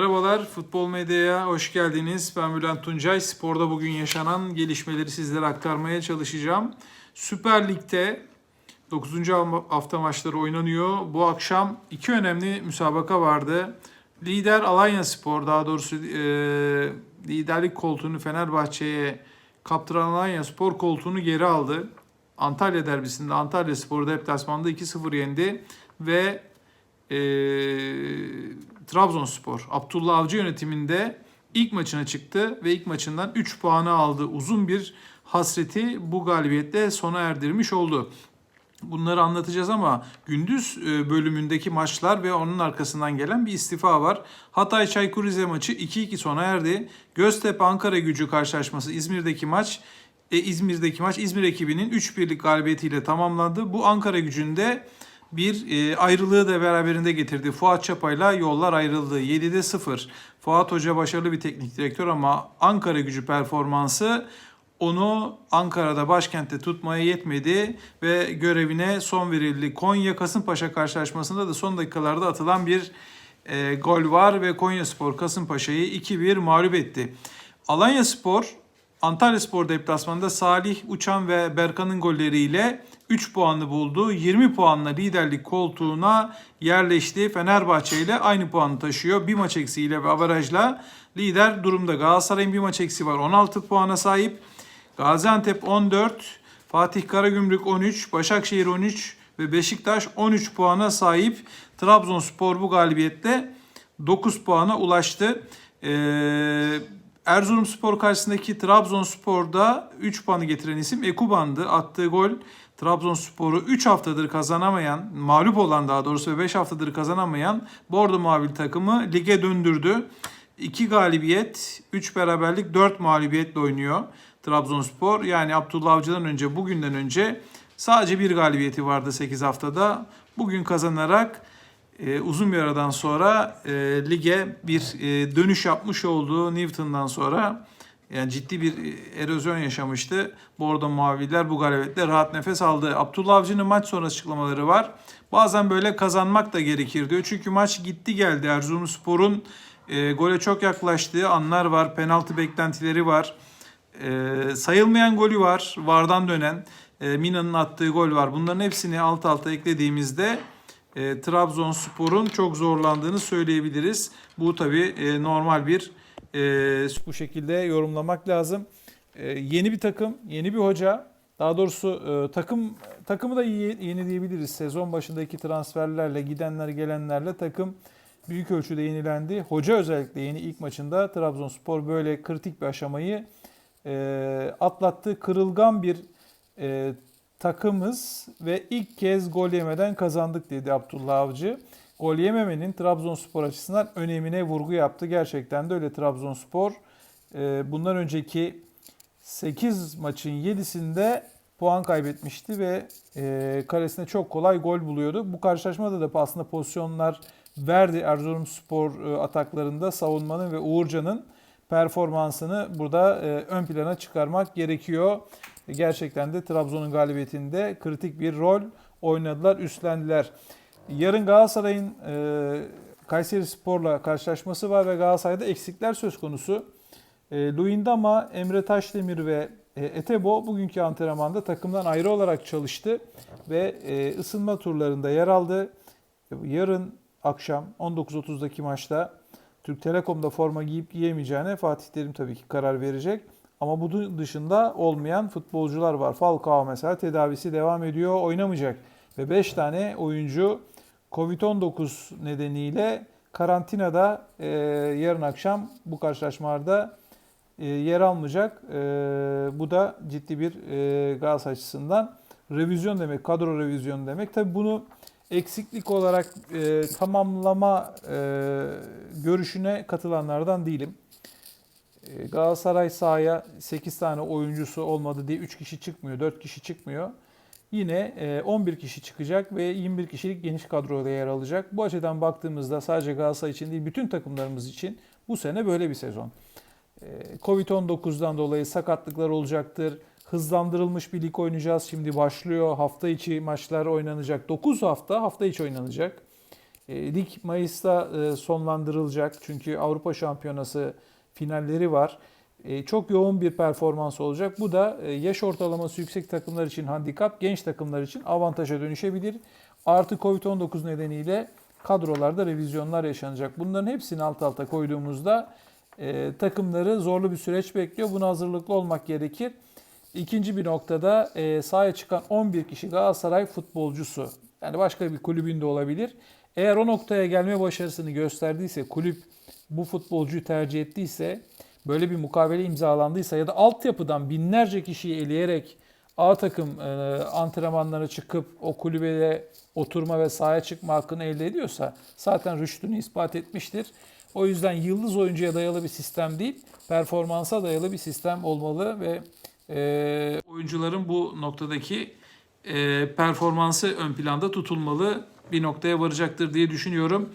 Merhabalar, Futbol Medya'ya hoş geldiniz. Ben Bülent Tuncay. Sporda bugün yaşanan gelişmeleri sizlere aktarmaya çalışacağım. Süper Lig'de 9. hafta maçları oynanıyor. Bu akşam iki önemli müsabaka vardı. Lider Alanya Spor, daha doğrusu e, liderlik koltuğunu Fenerbahçe'ye kaptıran Alanya Spor koltuğunu geri aldı. Antalya derbisinde Antalya Spor'u deplasmanda 2-0 yendi ve e, Trabzonspor Abdullah Avcı yönetiminde ilk maçına çıktı ve ilk maçından 3 puanı aldı. Uzun bir hasreti bu galibiyetle sona erdirmiş oldu. Bunları anlatacağız ama gündüz e, bölümündeki maçlar ve onun arkasından gelen bir istifa var. Hatay Çaykur Rize maçı 2-2 sona erdi. Göztepe Ankara Gücü karşılaşması İzmir'deki maç e, İzmir'deki maç İzmir ekibinin 3-1'lik galibiyetiyle tamamlandı. Bu Ankara Gücü'nde bir e, ayrılığı da beraberinde getirdi. Fuat Çapa'yla yollar ayrıldı. 7'de 0. Fuat Hoca başarılı bir teknik direktör ama Ankara gücü performansı onu Ankara'da başkentte tutmaya yetmedi ve görevine son verildi. Konya Kasımpaşa karşılaşmasında da son dakikalarda atılan bir e, gol var ve Konya Spor Kasımpaşa'yı 2-1 mağlup etti. Alanya Spor Antalya Spor deplasmanında Salih Uçan ve Berkan'ın golleriyle 3 puanlı buldu. 20 puanla liderlik koltuğuna yerleşti. Fenerbahçe ile aynı puanı taşıyor. Bir maç eksiğiyle ve avarajla lider durumda. Galatasaray'ın bir maç eksiği var. 16 puana sahip. Gaziantep 14, Fatih Karagümrük 13, Başakşehir 13 ve Beşiktaş 13 puana sahip. Trabzonspor bu galibiyette 9 puana ulaştı. Ee, Erzurumspor karşısındaki Trabzonspor'da 3 puanı getiren isim Ekuban'dı. Attığı gol Trabzonspor'u 3 haftadır kazanamayan, mağlup olan daha doğrusu ve 5 haftadır kazanamayan Bordo Mavili takımı lige döndürdü. 2 galibiyet, 3 beraberlik, 4 mağlubiyetle oynuyor Trabzonspor. Yani Abdullah Avcı'dan önce, bugünden önce sadece bir galibiyeti vardı 8 haftada. Bugün kazanarak e, uzun bir aradan sonra e, lige bir e, dönüş yapmış olduğu Newton'dan sonra yani ciddi bir erozyon yaşamıştı. Bordo Maviler bu galibiyetle rahat nefes aldı. Abdullah Avcı'nın maç sonrası açıklamaları var. Bazen böyle kazanmak da gerekir diyor. Çünkü maç gitti geldi. Erzurumspor'un e, gole çok yaklaştığı anlar var. Penaltı beklentileri var. E, sayılmayan golü var. Vardan dönen. E, Mina'nın attığı gol var. Bunların hepsini alt alta eklediğimizde e, Trabzonspor'un çok zorlandığını söyleyebiliriz. Bu tabii e, normal bir e, bu şekilde yorumlamak lazım. E, yeni bir takım, yeni bir hoca. Daha doğrusu e, takım takımı da iyi, yeni diyebiliriz. Sezon başındaki transferlerle, gidenler gelenlerle takım büyük ölçüde yenilendi. Hoca özellikle yeni ilk maçında Trabzonspor böyle kritik bir aşamayı e, atlattı. Kırılgan bir e, takımız ve ilk kez gol yemeden kazandık dedi Abdullah Avcı. Gol yememenin Trabzonspor açısından önemine vurgu yaptı. Gerçekten de öyle Trabzonspor. e, Bundan önceki 8 maçın 7'sinde puan kaybetmişti ve e, kalesine çok kolay gol buluyordu. Bu karşılaşmada da aslında pozisyonlar verdi Erzurumspor e, ataklarında savunmanın ve Uğurcan'ın performansını burada e, ön plana çıkarmak gerekiyor. Gerçekten de Trabzon'un galibiyetinde kritik bir rol oynadılar, üstlendiler. Yarın Galatasaray'ın e, Kayseri Spor'la karşılaşması var ve Galatasaray'da eksikler söz konusu. E, Luyendama, Emre Taşdemir ve e, Etebo bugünkü antrenmanda takımdan ayrı olarak çalıştı ve e, ısınma turlarında yer aldı. Yarın akşam 19.30'daki maçta Türk Telekom'da forma giyip giyemeyeceğine Fatih Terim tabii ki karar verecek. Ama bu dışında olmayan futbolcular var. Falcao mesela tedavisi devam ediyor, oynamayacak. Ve 5 tane oyuncu Covid-19 nedeniyle karantinada e, yarın akşam bu karşılaşmalarda e, yer almayacak. E, bu da ciddi bir e, Galatasaray açısından revizyon demek, kadro revizyonu demek. Tabii bunu eksiklik olarak e, tamamlama e, görüşüne katılanlardan değilim. E, Galatasaray sahaya 8 tane oyuncusu olmadı diye 3 kişi çıkmıyor, 4 kişi çıkmıyor. Yine e, 11 kişi çıkacak ve 21 kişilik geniş kadroda yer alacak. Bu açıdan baktığımızda sadece Galatasaray için değil bütün takımlarımız için bu sene böyle bir sezon. E, Covid-19'dan dolayı sakatlıklar olacaktır. Hızlandırılmış bir lig oynayacağız. Şimdi başlıyor. Hafta içi maçlar oynanacak. 9 hafta hafta içi oynanacak. E, lig Mayıs'ta e, sonlandırılacak çünkü Avrupa Şampiyonası finalleri var. E, çok yoğun bir performans olacak. Bu da e, yaş ortalaması yüksek takımlar için handikap, genç takımlar için avantaja dönüşebilir. Artı Covid-19 nedeniyle kadrolarda revizyonlar yaşanacak. Bunların hepsini alt alta koyduğumuzda e, takımları zorlu bir süreç bekliyor. Buna hazırlıklı olmak gerekir. İkinci bir noktada e, sahaya çıkan 11 kişi Galatasaray futbolcusu. Yani başka bir kulübün de olabilir. Eğer o noktaya gelme başarısını gösterdiyse, kulüp bu futbolcuyu tercih ettiyse, böyle bir mukavele imzalandıysa ya da altyapıdan binlerce kişiyi eleyerek A takım e, antrenmanlara çıkıp o kulübede oturma ve sahaya çıkma hakkını elde ediyorsa zaten rüştünü ispat etmiştir. O yüzden yıldız oyuncuya dayalı bir sistem değil, performansa dayalı bir sistem olmalı ve e, oyuncuların bu noktadaki e, performansı ön planda tutulmalı bir noktaya varacaktır diye düşünüyorum.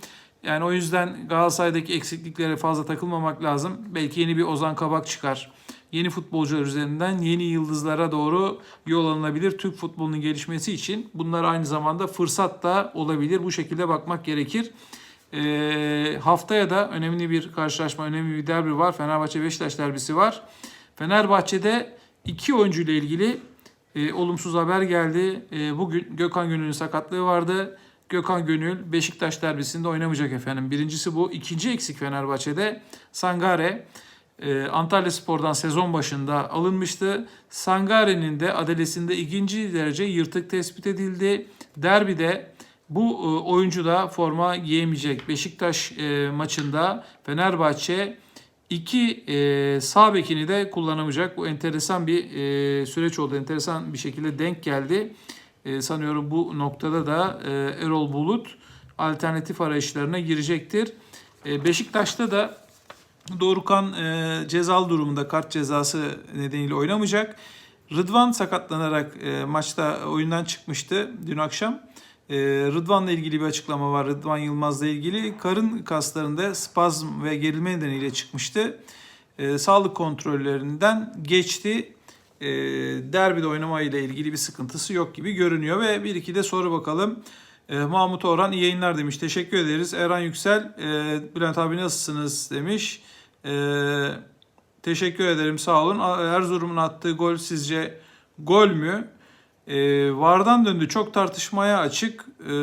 Yani o yüzden Galatasaray'daki eksikliklere fazla takılmamak lazım. Belki yeni bir Ozan Kabak çıkar. Yeni futbolcular üzerinden yeni yıldızlara doğru yol alınabilir. Türk futbolunun gelişmesi için bunlar aynı zamanda fırsat da olabilir. Bu şekilde bakmak gerekir. E, haftaya da önemli bir karşılaşma, önemli bir derbi var. Fenerbahçe-Beşiktaş derbisi var. Fenerbahçe'de iki oyuncu ile ilgili e, olumsuz haber geldi. E, bugün Gökhan Gönül'ün sakatlığı vardı. Gökhan Gönül Beşiktaş derbisinde oynamayacak efendim. Birincisi bu. İkinci eksik Fenerbahçe'de Sangare e, Antalya Spor'dan sezon başında alınmıştı. Sangare'nin de adalesinde ikinci derece yırtık tespit edildi. Derbide bu e, oyuncu da forma giyemeyecek. Beşiktaş e, maçında Fenerbahçe iki sağ bekini de kullanamayacak. Bu enteresan bir süreç oldu. Enteresan bir şekilde denk geldi. E, sanıyorum bu noktada da e, Erol Bulut alternatif arayışlarına girecektir. E, Beşiktaş'ta da Dorukan e, cezalı durumunda kart cezası nedeniyle oynamayacak. Rıdvan sakatlanarak e, maçta oyundan çıkmıştı dün akşam. E, Rıdvan'la ilgili bir açıklama var. Rıdvan Yılmaz'la ilgili karın kaslarında spazm ve gerilme nedeniyle çıkmıştı. E, sağlık kontrollerinden geçti. E, derbide oynama ile ilgili bir sıkıntısı yok gibi görünüyor ve bir iki de soru bakalım. E, Mahmut Orhan iyi yayınlar demiş. Teşekkür ederiz. Erhan Yüksel, e, Bülent abi nasılsınız demiş. E, teşekkür ederim sağ olun. Erzurum'un attığı gol sizce gol mü? E, Vardan döndü. Çok tartışmaya açık. E,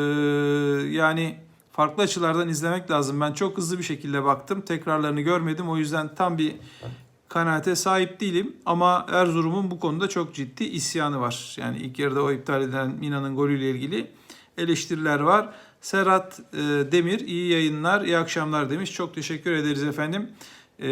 yani farklı açılardan izlemek lazım. Ben çok hızlı bir şekilde baktım. Tekrarlarını görmedim. O yüzden tam bir kanaate sahip değilim. Ama Erzurum'un bu konuda çok ciddi isyanı var. Yani ilk yarıda o iptal edilen Mina'nın golüyle ilgili eleştiriler var. Serhat e, Demir iyi yayınlar, iyi akşamlar demiş. Çok teşekkür ederiz efendim. E,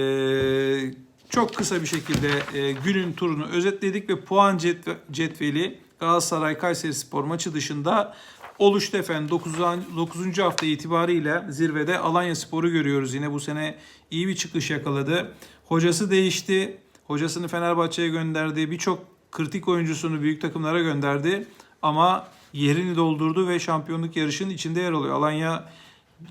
çok kısa bir şekilde e, günün turunu özetledik ve puan cetve, cetveli Galatasaray Kayseri Spor maçı dışında oluştu efendim. 9. 9. hafta itibariyle zirvede Alanya Spor'u görüyoruz. Yine bu sene iyi bir çıkış yakaladı. Hocası değişti. Hocasını Fenerbahçe'ye gönderdi. Birçok kritik oyuncusunu büyük takımlara gönderdi. Ama yerini doldurdu ve şampiyonluk yarışının içinde yer alıyor. Alanya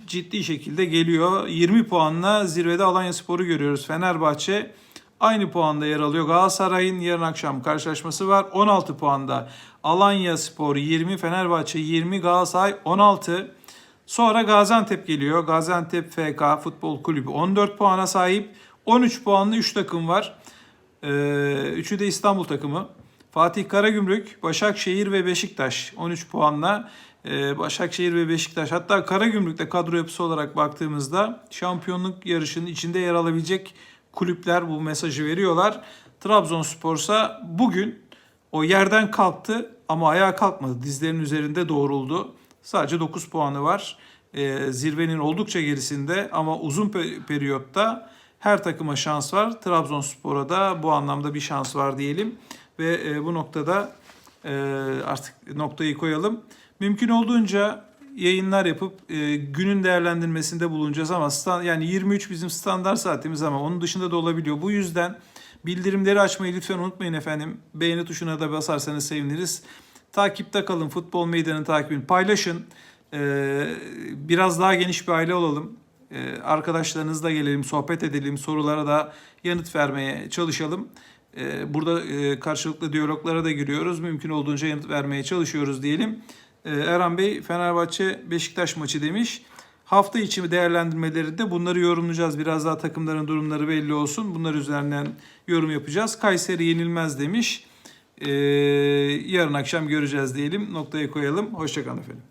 ciddi şekilde geliyor. 20 puanla zirvede Alanya Spor'u görüyoruz. Fenerbahçe aynı puanda yer alıyor. Galatasaray'ın yarın akşam karşılaşması var. 16 puanda. Alanya Spor 20, Fenerbahçe 20, Galatasaray 16. Sonra Gaziantep geliyor. Gaziantep FK Futbol Kulübü 14 puana sahip. 13 puanlı 3 takım var. Ee, üçü de İstanbul takımı. Fatih Karagümrük, Başakşehir ve Beşiktaş 13 puanla. Ee, Başakşehir ve Beşiktaş hatta Karagümrük'te kadro yapısı olarak baktığımızda şampiyonluk yarışının içinde yer alabilecek kulüpler bu mesajı veriyorlar. Trabzonspor ise bugün o yerden kalktı ama ayağa kalkmadı. Dizlerinin üzerinde doğruldu. Sadece 9 puanı var. Ee, zirvenin oldukça gerisinde ama uzun periyotta her takıma şans var. Trabzonspor'a da bu anlamda bir şans var diyelim. Ve e, bu noktada e, artık noktayı koyalım. Mümkün olduğunca yayınlar yapıp e, günün değerlendirmesinde bulunacağız ama stand, yani 23 bizim standart saatimiz ama onun dışında da olabiliyor. Bu yüzden bildirimleri açmayı lütfen unutmayın efendim. Beğeni tuşuna da basarsanız seviniriz. Takipte kalın. Futbol Meydanı takibini paylaşın. E, biraz daha geniş bir aile olalım. E, arkadaşlarınızla gelelim, sohbet edelim, sorulara da yanıt vermeye çalışalım. E, burada e, karşılıklı diyaloglara da giriyoruz. Mümkün olduğunca yanıt vermeye çalışıyoruz diyelim. E, Erhan Bey Fenerbahçe Beşiktaş maçı demiş. Hafta içi değerlendirmeleri de bunları yorumlayacağız. Biraz daha takımların durumları belli olsun. Bunlar üzerinden yorum yapacağız. Kayseri yenilmez demiş. Ee, yarın akşam göreceğiz diyelim. Noktaya koyalım. Hoşçakalın efendim.